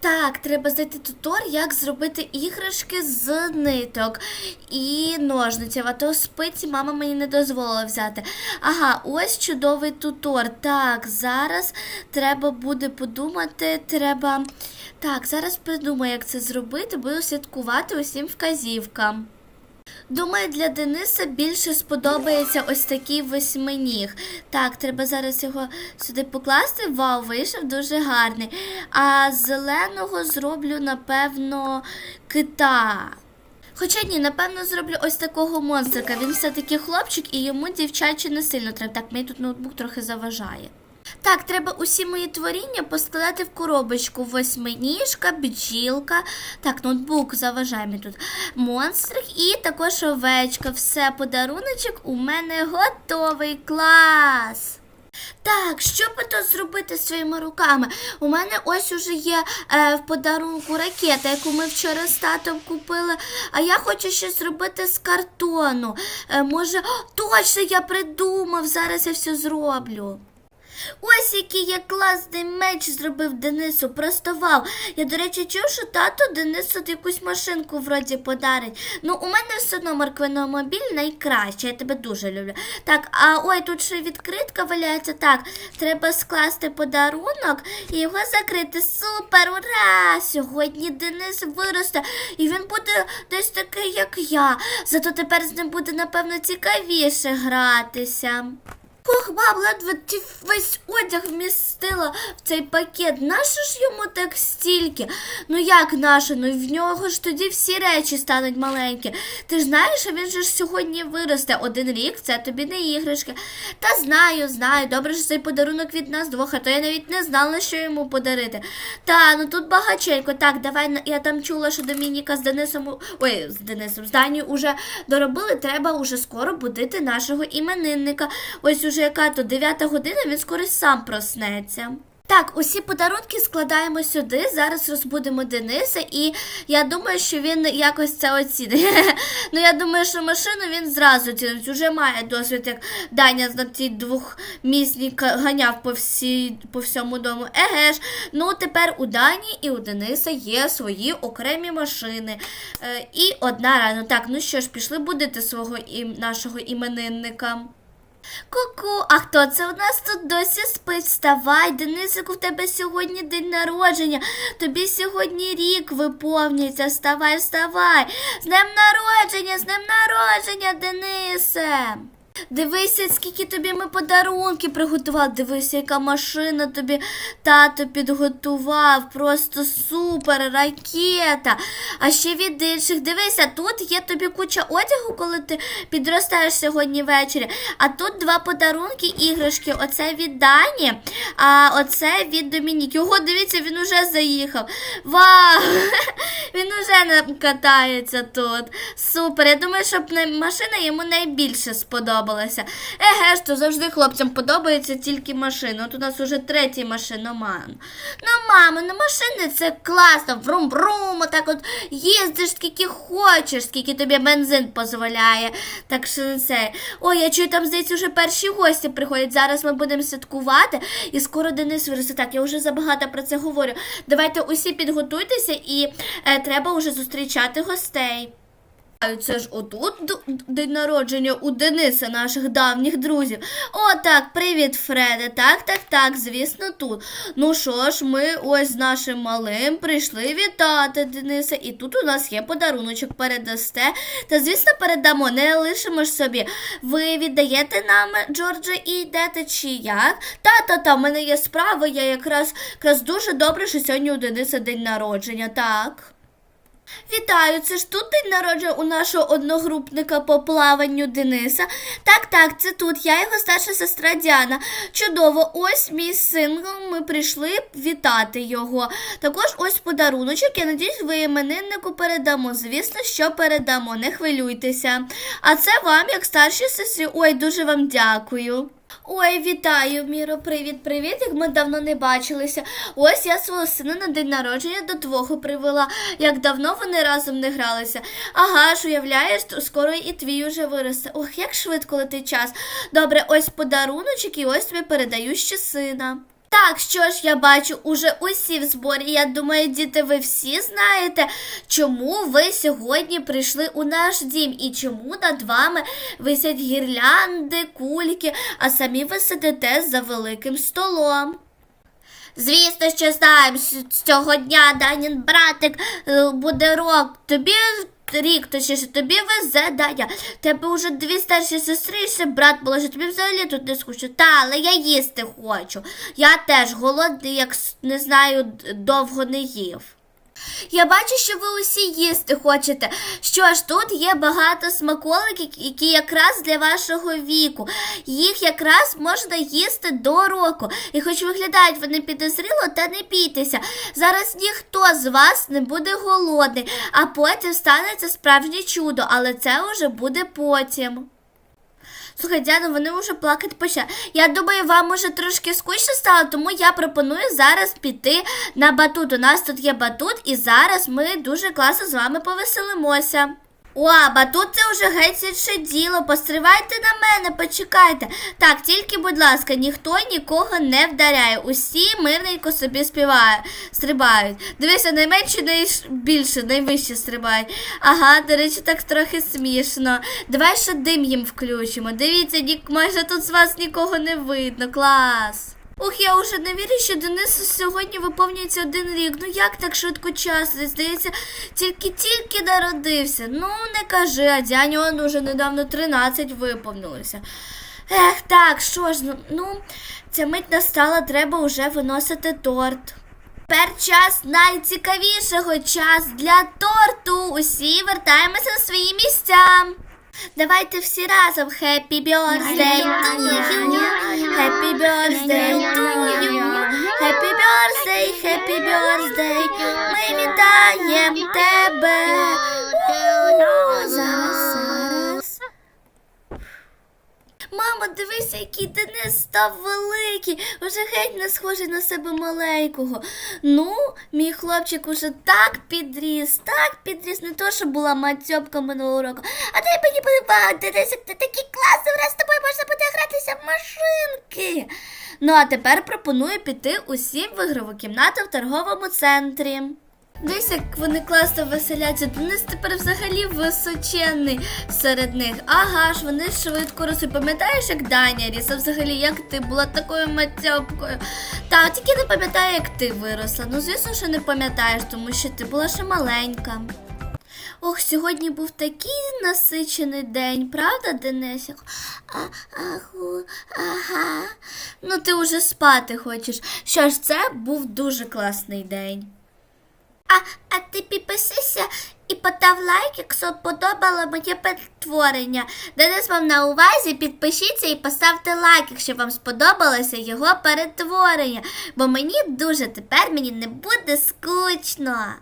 Так, треба знайти тутор, як зробити іграшки з ниток і ножниців, а то спиці мама мені не дозволила взяти. Ага, ось чудовий тутор. Так, зараз треба буде подумати, треба. Так, зараз придумаю, як це зробити, буду слідкувати усім вказівкам. Думаю, для Дениса більше сподобається ось такий восьминіг. Так, треба зараз його сюди покласти. Вау, вийшов дуже гарний. А зеленого зроблю, напевно, кита. Хоча ні, напевно, зроблю ось такого монстрика. Він все-таки хлопчик і йому дівчачі не сильно треба. Так, мені тут ноутбук трохи заважає. Так, треба усі мої творіння поскладати в коробочку. Восьминіжка, бджілка. Так, ноутбук заважає мені тут. Монстрик і також овечка. Все, подаруночок у мене готовий клас. Так, що би то зробити своїми руками? У мене ось уже є е, в подарунку ракета, яку ми вчора з татом купили. А я хочу щось зробити з картону. Е, може, О, точно я придумав, зараз я все зроблю. Ось який я класний меч зробив Денису, просто вау. Я, до речі, чув, що тато Денису якусь машинку вроді подарить. Ну, у мене все одно морквиномобіль найкраще, я тебе дуже люблю. Так, а ой, тут ще відкритка валяється. Так, треба скласти подарунок і його закрити. Супер, ура! Сьогодні Денис виросте, і він буде десь такий, як я. Зато тепер з ним буде, напевно, цікавіше гратися. Ох, баб, ледве весь одяг вмістила в цей пакет. Нащо ж йому так стільки? Ну як наше? Ну в нього ж тоді всі речі стануть маленькі. Ти ж знаєш, що він же ж сьогодні виросте. Один рік це тобі не іграшки. Та знаю, знаю. Добре, що цей подарунок від нас двох, а то я навіть не знала, що йому подарити. Та, ну тут багаченько. Так, давай я там чула, що Домініка з Денисом. Ой, з Денисом, з Данію уже доробили. Треба уже скоро будити нашого іменинника. Ось уже яка то 9 година, він скоро сам проснеться. Так, усі подарунки складаємо сюди. Зараз розбудемо Дениса, і я думаю, що він якось це оцінить. ну я думаю, що машину він зразу оцінить. Уже має досвід, як Даня на тій двохмісній ганяв по всій, по всьому дому. Еге ж, ну тепер у Дані і у Дениса є свої окремі машини. Е, і одна рано. Так, ну що ж, пішли будити свого ім, нашого іменинника. Ку-ку, а хто це у нас тут досі спить? Вставай, Денисику, в тебе сьогодні день народження. Тобі сьогодні рік виповнюється. Вставай, вставай. З днем народження, з днем народження, Денисе. Дивися, скільки тобі ми подарунки приготували. Дивися, яка машина тобі тато підготував. Просто супер, ракета. А ще від інших. Дивися, тут є тобі куча одягу, коли ти підростаєш сьогодні ввечері. А тут два подарунки, іграшки. Оце від Дані, а оце від Домініки. Ого, дивіться, він уже заїхав. Вау! Він уже катається тут. Супер. Я думаю, щоб машина йому найбільше сподобалася. Еге ж, то завжди хлопцям подобається тільки машина. От у нас уже третій машиноман. Ну, мамо, ну машини це класно. Врум-врум, отак от їздиш скільки хочеш, скільки тобі бензин дозволяє. Так що це. Ой, я чую, там здається, вже перші гості приходять. Зараз ми будемо святкувати, і скоро Денис виросте. Так, я вже забагато про це говорю. Давайте усі підготуйтеся і е, треба вже зустрічати гостей. А це ж отут день народження у Дениса, наших давніх друзів. О, так, привіт, Фреде. Так, так, так, звісно, тут. Ну що ж, ми ось з нашим малим прийшли вітати Дениса, і тут у нас є подаруночок передасте. Та, звісно, передамо, не лишимо ж собі. Ви віддаєте нам, Джордже, і йдете чи як? Та-та-та, в мене є справа, я якраз, якраз дуже добре, що сьогодні у Дениса день народження, так. Вітаю, це ж тут день народження у нашого одногрупника по плаванню Дениса. Так, так, це тут. Я його старша сестра Діана. Чудово, ось мій син. Ми прийшли вітати його. Також ось подаруночок. Я надіюсь, ви імениннику передамо. Звісно, що передамо, не хвилюйтеся. А це вам, як старшій сестрі. Ой, дуже вам дякую. Ой, вітаю, Міро, привіт, привіт, як ми давно не бачилися. Ось я свого сина на день народження до твого привела. Як давно вони разом не гралися. Ага ж, уявляєш, скоро і твій уже виросте. Ох, як швидко летить час. Добре, ось подаруночок і ось тобі передаю ще сина. Так, що ж я бачу, уже усі в зборі. Я думаю, діти, ви всі знаєте, чому ви сьогодні прийшли у наш дім і чому над вами висять гірлянди, кульки, а самі ви сидите за великим столом. Звісно, що знаємо, з цього дня Данін братик е, буде рок. Тобі рік, точніше, тобі везе Даня. Тебе вже дві старші сестри ще брат було, що Тобі взагалі тут не скучно. Та, але я їсти хочу. Я теж голодний, як не знаю, довго не їв. Я бачу, що ви усі їсти хочете. Що ж, тут є багато смаколиків, які якраз для вашого віку. Їх якраз можна їсти до року. І хоч виглядають вони підозріло, та не бійтеся. Зараз ніхто з вас не буде голодний, а потім станеться справжнє чудо, але це вже буде потім. Слухай, Діана, вони вже плакати почали. Я думаю, вам уже трошки скучно стало, тому я пропоную зараз піти на батут. У нас тут є батут, і зараз ми дуже класно з вами повеселимося. О, батут це вже геть інше діло. Постривайте на мене, почекайте. Так, тільки, будь ласка, ніхто нікого не вдаряє. Усі мирненько собі співають, стрибають. Дивися, найменші найбільше, найвище стрибають. Ага, до речі, так трохи смішно. Давай ще дим їм включимо. Дивіться, майже тут з вас нікого не видно. Клас. Ух, я вже не вірю, що Денису сьогодні виповнюється один рік. Ну як так швидко час? Здається, тільки-тільки народився. Ну, не кажи, а дяні он уже недавно 13 виповнилося. Ех, так, що ж, ну, ну, ця мить настала, треба вже виносити торт. Тепер час найцікавішого час для торту. Усі вертаємося на свої місця. Давайте всі разом Happy birthday to you. Happy birthday to you. Happy birthday, happy birthday. Ми вітаємо тебе. Мамо, дивися, який Денис став великий, уже геть не схожий на себе маленького. Ну, мій хлопчик уже так підріс, так підріс, не то, що була матьопка минулого року. А дай мені подивати, Денисик, ти такий класний, раз з тобою можна буде гратися в машинки. Ну, а тепер пропоную піти усім в ігрову кімнату в торговому центрі. Дивись, як вони класно веселяться. Денис тепер взагалі височенний серед них. Ага ж, вони швидко ростуть. Пам'ятаєш, як Даня ріс? А взагалі, як ти була такою матьопкою? Та тільки не пам'ятаю, як ти виросла. Ну, звісно, що не пам'ятаєш, тому що ти була ще маленька. Ох, сьогодні був такий насичений день, правда, Денисик? А, аху, ага. Ну, ти вже спати хочеш. Що ж, це був дуже класний день. А, а ти підписися і постав лайк, якщо подобало моє перетворення. Денис вам на увазі, підпишіться і поставте лайк, якщо вам сподобалося його перетворення. Бо мені дуже тепер мені не буде скучно.